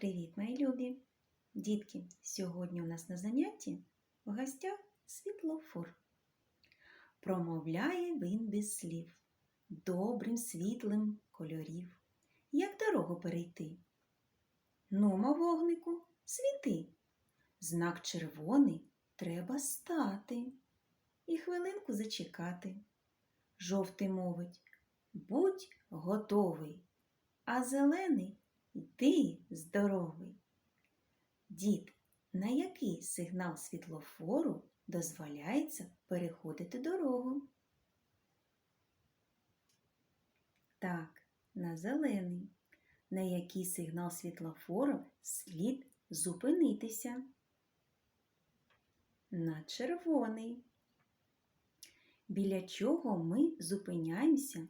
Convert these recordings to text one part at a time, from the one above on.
Привіт, мої любі! Дітки, сьогодні у нас на занятті в гостях світлофор. Промовляє він без слів, добрим світлим кольорів. Як дорогу перейти? Нумо, вогнику, світи. Знак червоний треба стати і хвилинку зачекати. Жовтий мовить, будь готовий, а зелений йди здоровий. Дід, на який сигнал світлофору дозволяється переходити дорогу? Так, на зелений. На який сигнал світлофору слід зупинитися? На червоний. Біля чого ми зупиняємося,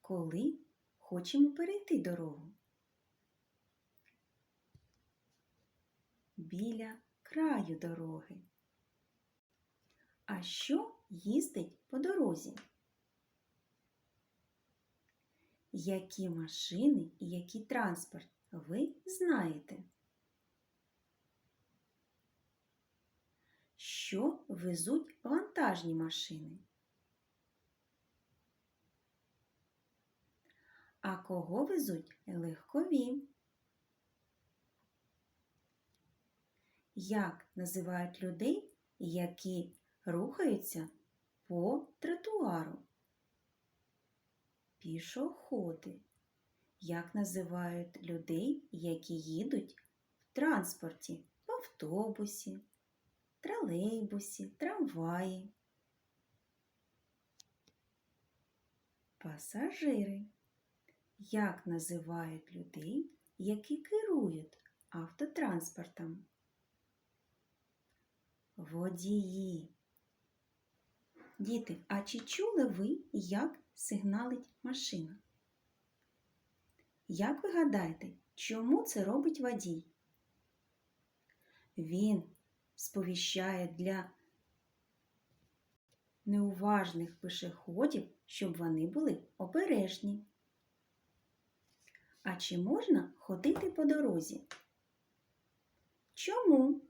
коли хочемо перейти дорогу? Біля краю дороги. А що їздить по дорозі? Які машини і який транспорт ви знаєте? Що везуть вантажні машини? А кого везуть легкові? Як називають людей, які рухаються по тротуару? Пішоходи. Як називають людей, які їдуть в транспорті, в автобусі, тролейбусі, трамваї? Пасажири. Як називають людей, які керують автотранспортом? Водії. Діти, а чи чули ви, як сигналить машина? Як ви гадаєте, чому це робить водій? Він сповіщає для неуважних пешеходів, щоб вони були обережні. А чи можна ходити по дорозі? Чому?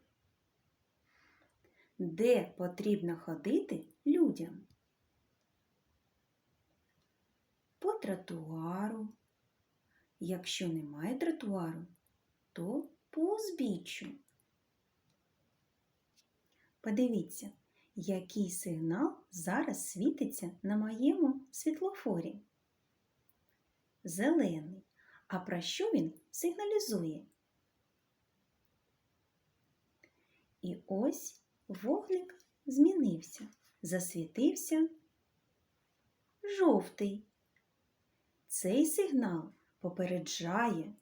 Де потрібно ходити людям? По тротуару. Якщо немає тротуару, то по узбіччю. Подивіться, який сигнал зараз світиться на моєму світлофорі. Зелений. А про що він сигналізує? І ось вогник змінився, засвітився жовтий. Цей сигнал попереджає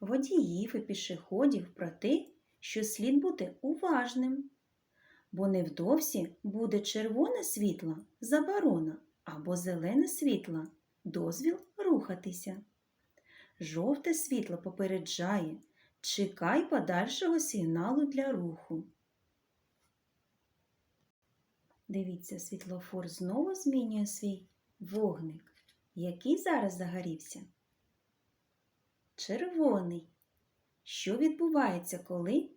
водіїв і пішоходів про те, що слід бути уважним, бо невдовзі буде червоне світло заборона або зелене світло дозвіл рухатися. Жовте світло попереджає, чекай подальшого сигналу для руху. Дивіться, світлофор знову змінює свій вогник. Який зараз загорівся? Червоний. Що відбувається, коли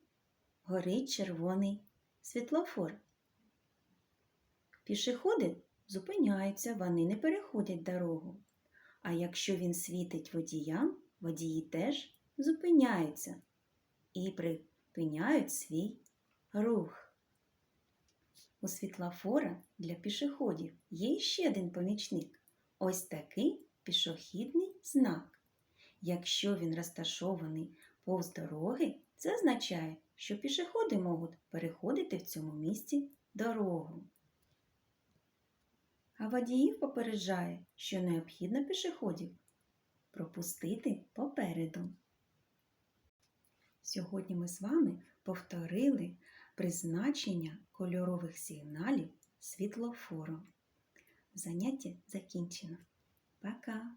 горить червоний світлофор? Пішоходи зупиняються, вони не переходять дорогу. А якщо він світить водіям, водії теж зупиняються і припиняють свій рух. У світлофора для пішоходів є ще один помічник. Ось такий пішохідний знак. Якщо він розташований повз дороги, це означає, що пішоходи можуть переходити в цьому місці дорогу. А водіїв попереджає, що необхідно пішоходів пропустити попереду. Сьогодні ми з вами повторили призначення кольорових сигналів світлофору. Заняття закінчено. Пока!